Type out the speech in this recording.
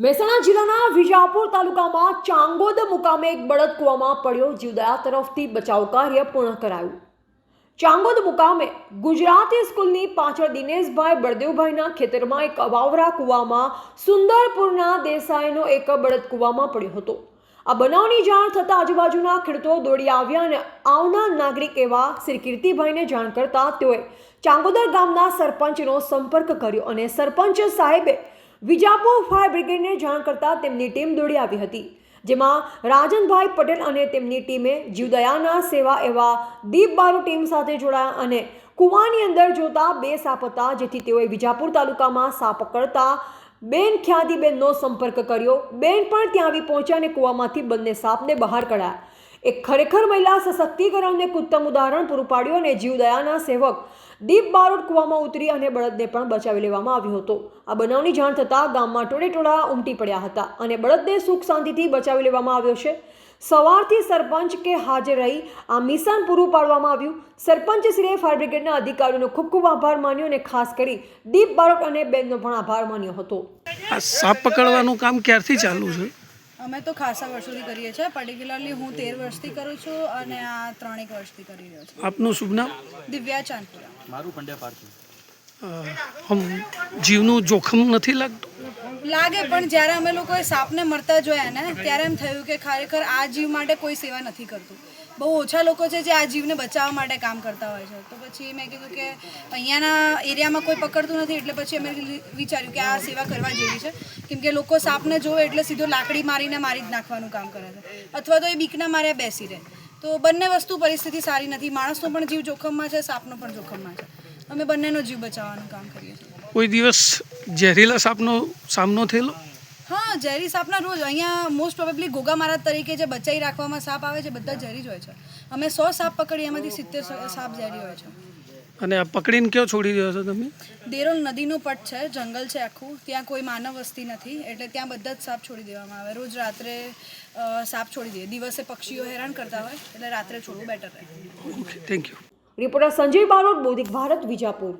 મહેસાણા જિલ્લાના વિજાપુર તાલુકામાં ચાંગોદ મુકામે એક બળદ કૂવામાં પડ્યો જીવદયા તરફથી બચાવ કાર્ય પૂર્ણ કરાયું. ચાંગોદ મુકામે ગુજરાતી સ્કૂલની પાછળ દિનેશભાઈ બળદેવભાઈના ખેતરમાં એક અવાવરા કૂવામાં સુંદરપુરના દેસાઈનો એક બળદ કૂવામાં પડ્યો હતો. આ બનાવની જાણ થતાં આજુબાજુના ખેડૂતો દોડી આવ્યા અને આવનાર નાગરિક એવા શ્રી કીર્તિભાઈને જાણ કરતા તેઓએ ચાંગોદર ગામના સરપંચનો સંપર્ક કર્યો અને સરપંચ સાહેબે વિજાપુર ફાયર બ્રિગેડને જાણ કરતાં તેમની ટીમ દોડી આવી હતી, જેમાં રાજનભાઈ પટેલ અને તેમની ટીમે જીવદયાના સેવા એવા દીપ બારુ ટીમ સાથે જોડાયા અને કૂવાની અંદર જોતા બે સાપ હતા, જેથી તેઓએ વિજાપુર તાલુકામાં સાપ પકડતા બેન ખ્યાતિબેનનો સંપર્ક કર્યો. બેન પણ ત્યાં આવી પહોંચ્યા અને કૂવામાંથી બંને સાપને બહાર કઢાયા. એક ખરેખર મહિલા સશક્તિકરણને ઉત્તમ ઉદાહરણ પૂરું પાડ્યું અને જીવદયાના સેવક દીપ બારોટ કૂવામાં ઉતરી અને બળદને પણ બચાવી લેવામાં આવ્યો હતો. આ બનાવની જાણ થતાં ગામમાં ટોળે ટોળા ઉમટી પડ્યા હતા અને બળદને સુખ શાંતિથી બચાવી લેવામાં આવ્યો છે. સવારથી સરપંચ કે હાજર રહી આ મિશન પૂરું પાડવામાં આવ્યું. સરપંચ શ્રીએ ફાયર બ્રિગેડના અધિકારીઓનો ખૂબ ખૂબ આભાર માન્યો અને ખાસ કરી દીપ બારોટ અને બેનનો પણ આભાર માન્યો હતો. આ સાપ પકડવાનું કામ ક્યારથી ચાલુ છે? અમે તો ખાસા વર્ષોથી કરીએ છીએ. પર્ટિક્યુલરલી હું તેર વર્ષથી કરું છું અને આ ત્રણેક વર્ષથી કરી રહ્યો છું. આપનું શુભ નામ? દિવ્યા ચાંદપુરા. મારું પંડ્યા પાર્થિવ. હમ જીવનું જોખમ નથી લાગતું? લાગે, પણ જ્યારે અમે લોકોએ સાપને મરતા જોયા ને, ત્યારે એમ થયું કે ખરેખર આ જીવ માટે કોઈ સેવા નથી કરતું. બહુ ઓછા લોકો છે જે આ જીવને બચાવવા માટે કામ કરતા હોય છે. તો પછી મેં કીધું કે અહીંયાના એરિયામાં કોઈ પકડતું નથી, એટલે પછી અમે વિચાર્યું કે આ સેવા કરવા જેવી છે. કેમ કે લોકો સાપને જોવે એટલે સીધો લાકડી મારીને મારી જ નાખવાનું કામ કરે છે. અથવા તો એ બીકના માર્યા બેસી રહે. તો બંને વસ્તુ પરિસ્થિતિ સારી નથી. માણસનો પણ જીવ જોખમમાં છે, સાપનો પણ જોખમમાં છે. અમે બંનેનો જીવ બચાવવાનું કામ કરીએ છીએ. કોઈ દિવસ ઝેરીલા સાપનો સામનો થયેલો? હા ઝેરી સાપના રોજ. અહીંયા મોસ્ટ પ્રોબેબલી ગોગા મહારાજ તરીકે જે બચાવી રાખવામાં સાપ આવે છે બધા ઝેરી જ હોય છે. અમે સો સાપ પકડીએ એમાંથી સિત્તેર સાપ ઝેરી હોય છે. અને આ પકડીને કયો છોડી દો છો તમે? દેરોલ નદીનું પટ છે જંગલ છે આખું. ત્યાં કોઈ માનવ વસ્તી નથી એટલે ત્યાં બધા જ સાપ છોડી દેવામાં આવે. રોજ રાત્રે સાપ છોડી દઈએ દિવસે પક્ષીઓ હેરાન કરતા હોય એટલે રાત્રે છોડવું બેટર રહે. Okay thank you reporter Sanjay Barot Bauddhik Bharat Vijapur.